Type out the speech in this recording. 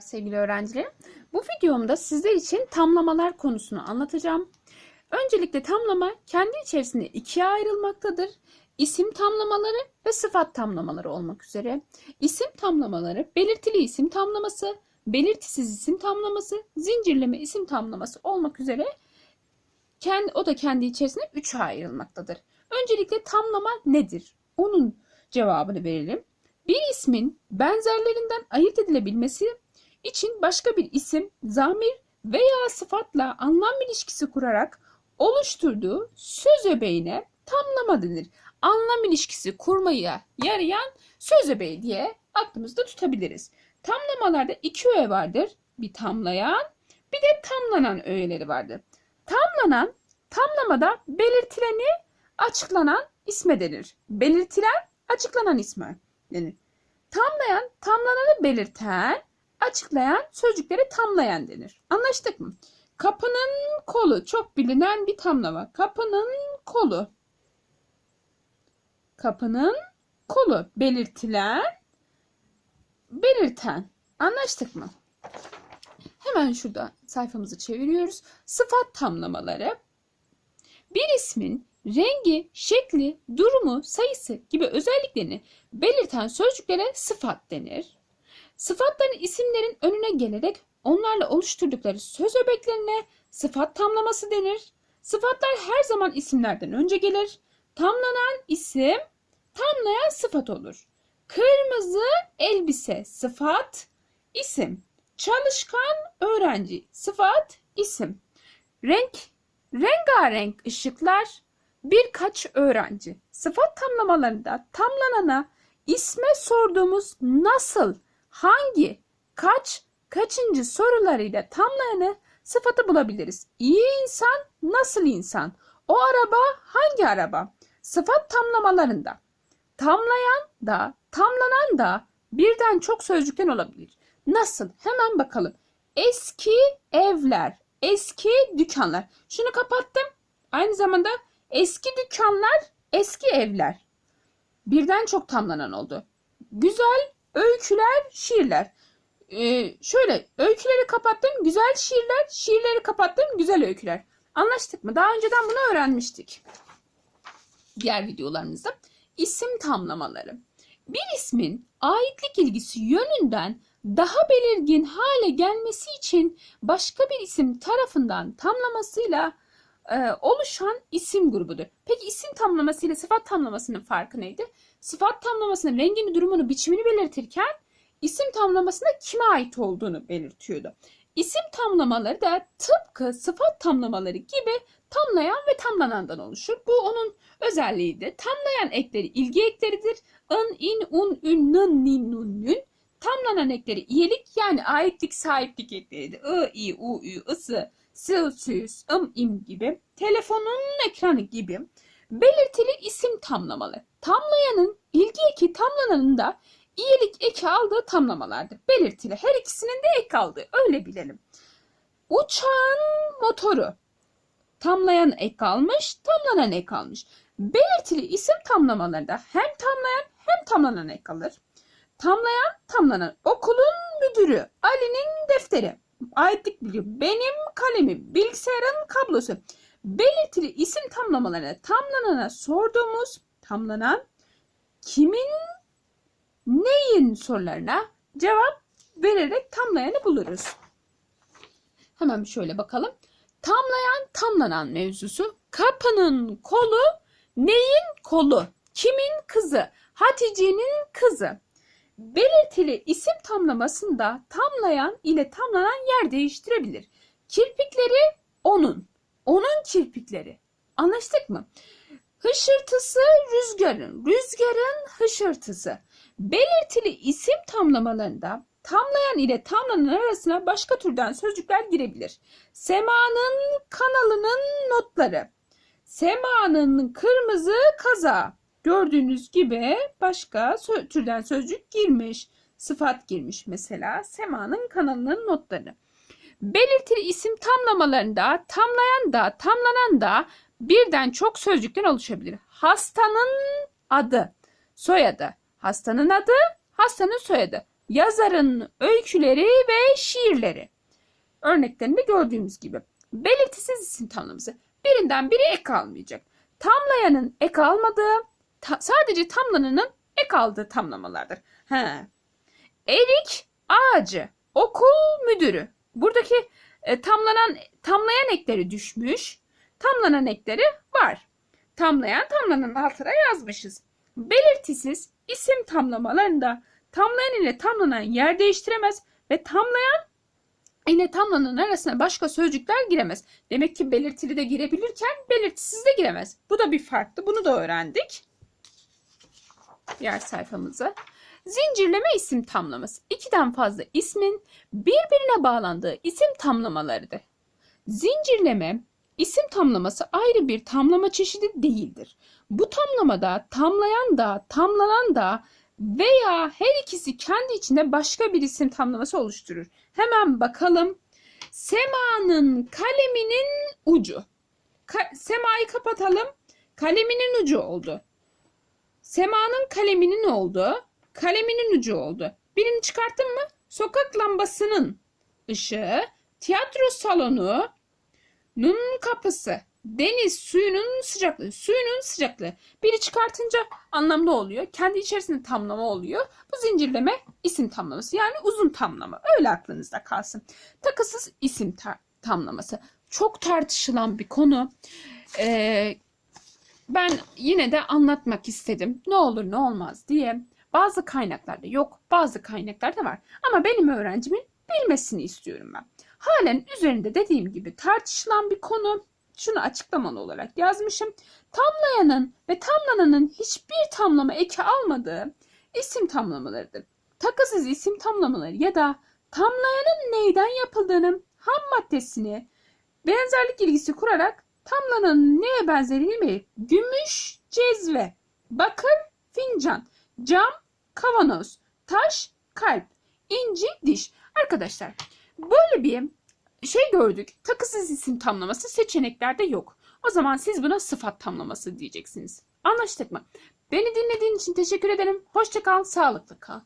Sevgili öğrencilerim, bu videomda sizler için tamlamalar konusunu anlatacağım. Öncelikle tamlama kendi içerisinde ikiye ayrılmaktadır. İsim tamlamaları ve sıfat tamlamaları olmak üzere. İsim tamlamaları belirtili isim tamlaması, belirtisiz isim tamlaması, zincirleme isim tamlaması olmak üzere kendi, o da kendi içerisinde üçe ayrılmaktadır. Öncelikle tamlama nedir? Onun cevabını verelim. Bir ismin benzerlerinden ayırt edilebilmesi için başka bir isim, zamir veya sıfatla anlam ilişkisi kurarak oluşturduğu söz öbeğine tamlama denir. Anlam ilişkisi kurmaya yarayan söz öbeği diye aklımızda tutabiliriz. Tamlamalarda iki öğe vardır. Bir tamlayan, bir de tamlanan öğeleri vardır. Tamlanan, tamlamada belirtileni açıklanan isme denir. Belirtilen, açıklanan isme denir. Tamlayan, tamlananı belirten, açıklayan sözcükleri tamlayan denir. Anlaştık mı? Kapının kolu çok bilinen bir tamlama. Kapının kolu. Kapının kolu belirtilen, belirten. Anlaştık mı? Hemen şurada sayfamızı çeviriyoruz. Sıfat tamlamaları. Bir ismin rengi, şekli, durumu, sayısı gibi özelliklerini belirten sözcüklere sıfat denir. Sıfatların isimlerin önüne gelerek onlarla oluşturdukları söz öbeklerine sıfat tamlaması denir. Sıfatlar her zaman isimlerden önce gelir. Tamlanan isim tamlayan sıfat olur. Kırmızı elbise sıfat isim. Çalışkan öğrenci sıfat isim. Renk rengarenk ışıklar birkaç öğrenci. Sıfat tamlamalarında tamlanana isme sorduğumuz nasıl, hangi, kaç, kaçıncı sorularıyla tamlayanı sıfatı bulabiliriz. İyi insan, nasıl insan? O araba hangi araba? Sıfat tamlamalarında tamlayan da, tamlanan da birden çok sözcükten olabilir. Nasıl? Hemen bakalım. Eski evler, eski dükkanlar. Şunu kapattım. Aynı zamanda eski dükkanlar, eski evler. Birden çok tamlanan oldu. Güzel öyküler, şiirler. Ee, şöyle öyküleri kapattım, güzel şiirler, şiirleri kapattım, güzel öyküler. Anlaştık mı? Daha önceden bunu öğrenmiştik. Diğer videolarımızda. İsim tamlamaları. Bir ismin aitlik ilgisi yönünden daha belirgin hale gelmesi için başka bir isim tarafından tamlamasıyla e, oluşan isim grubudur. Peki isim tamlaması ile sıfat tamlamasının farkı neydi? Sıfat tamlamasının rengini, durumunu, biçimini belirtirken isim tamlamasında kime ait olduğunu belirtiyordu. İsim tamlamaları da tıpkı sıfat tamlamaları gibi tamlayan ve tamlanandan oluşur. Bu onun özelliğidir. Tamlayan ekleri ilgi ekleridir. ın, in, un, ün, nın, nin, nun, nün. Tamlanan ekleri iyilik yani aitlik, sahiplik ekleridir. I, i, u, ü, ısı, sı, süs, ım, im gibi. Telefonun ekranı gibi. Belirtili isim tamlamalı. Tamlayanın ilgi eki tamlananın da iyilik eki aldığı tamlamalardır. Belirtili. Her ikisinin de ek aldığı. Öyle bilelim. Uçağın motoru. Tamlayan ek almış, tamlanan ek almış. Belirtili isim tamlamalarında hem tamlayan hem tamlanan ek alır. Tamlayan, tamlanan. Okulun müdürü, Ali'nin defteri. Aitlik biliyor. Benim kalemim, bilgisayarın kablosu. Belirtili isim tamlamalarına tamlanana sorduğumuz tamlanan kimin neyin sorularına cevap vererek tamlayanı buluruz. Hemen şöyle bakalım. Tamlayan tamlanan mevzusu. Kapının kolu neyin kolu? Kimin kızı? Hatice'nin kızı. Belirtili isim tamlamasında tamlayan ile tamlanan yer değiştirebilir. Kirpikleri onun. Onun kirpikleri. Anlaştık mı? Hışırtısı rüzgarın. Rüzgarın hışırtısı. Belirtili isim tamlamalarında tamlayan ile tamlanan arasına başka türden sözcükler girebilir. Sema'nın kanalının notları. Sema'nın kırmızı kaza. Gördüğünüz gibi başka türden sözcük girmiş. Sıfat girmiş mesela. Sema'nın kanalının notları. Belirtili isim tamlamalarında tamlayan da tamlanan da birden çok sözcükten oluşabilir. Hastanın adı, soyadı. Hastanın adı, hastanın soyadı. yazarın öyküleri ve şiirleri. Örneklerinde gördüğümüz gibi. Belirtisiz isim tamlaması. Birinden biri ek almayacak. Tamlayanın ek almadığı, ta- sadece tamlananın ek aldığı tamlamalardır. He. Erik ağacı, okul müdürü. Buradaki e, tamlanan tamlayan ekleri düşmüş. Tamlanan ekleri var. Tamlayan tamlanan altına yazmışız. Belirtisiz isim tamlamalarında tamlayan ile tamlanan yer değiştiremez ve tamlayan ile tamlanan arasına başka sözcükler giremez. Demek ki belirtili de girebilirken belirtisiz de giremez. Bu da bir farklı. Bunu da öğrendik. Diğer sayfamıza. Zincirleme isim tamlaması. İkiden fazla ismin birbirine bağlandığı isim tamlamalarıdır. Zincirleme isim tamlaması ayrı bir tamlama çeşidi değildir. Bu tamlamada tamlayan da tamlanan da veya her ikisi kendi içinde başka bir isim tamlaması oluşturur. Hemen bakalım. Sema'nın kaleminin ucu. Ka- Sema'yı kapatalım. Kaleminin ucu oldu. Sema'nın kaleminin oldu. Kaleminin ucu oldu. Birini çıkarttın mı? Sokak lambasının ışığı, tiyatro salonu, nun kapısı, deniz suyunun sıcaklığı, suyunun sıcaklığı. Biri çıkartınca anlamlı oluyor. Kendi içerisinde tamlama oluyor. Bu zincirleme isim tamlaması. Yani uzun tamlama. Öyle aklınızda kalsın. Takısız isim ta- tamlaması. Çok tartışılan bir konu. Ee, ben yine de anlatmak istedim. Ne olur ne olmaz diye. Bazı kaynaklarda yok, bazı kaynaklarda var. Ama benim öğrencimin bilmesini istiyorum ben. Halen üzerinde dediğim gibi tartışılan bir konu. Şunu açıklamalı olarak yazmışım. Tamlayanın ve tamlananın hiçbir tamlama eki almadığı isim tamlamalarıdır. Takısız isim tamlamaları ya da tamlayanın neyden yapıldığının ham maddesini benzerlik ilgisi kurarak tamlananın neye benzediğini bilir. Gümüş, cezve, bakır, fincan, cam, kavanoz, taş, kalp, inci, diş. Arkadaşlar böyle bir şey gördük. Takısız isim tamlaması seçeneklerde yok. O zaman siz buna sıfat tamlaması diyeceksiniz. Anlaştık mı? Beni dinlediğin için teşekkür ederim. Hoşça kal, sağlıklı kal.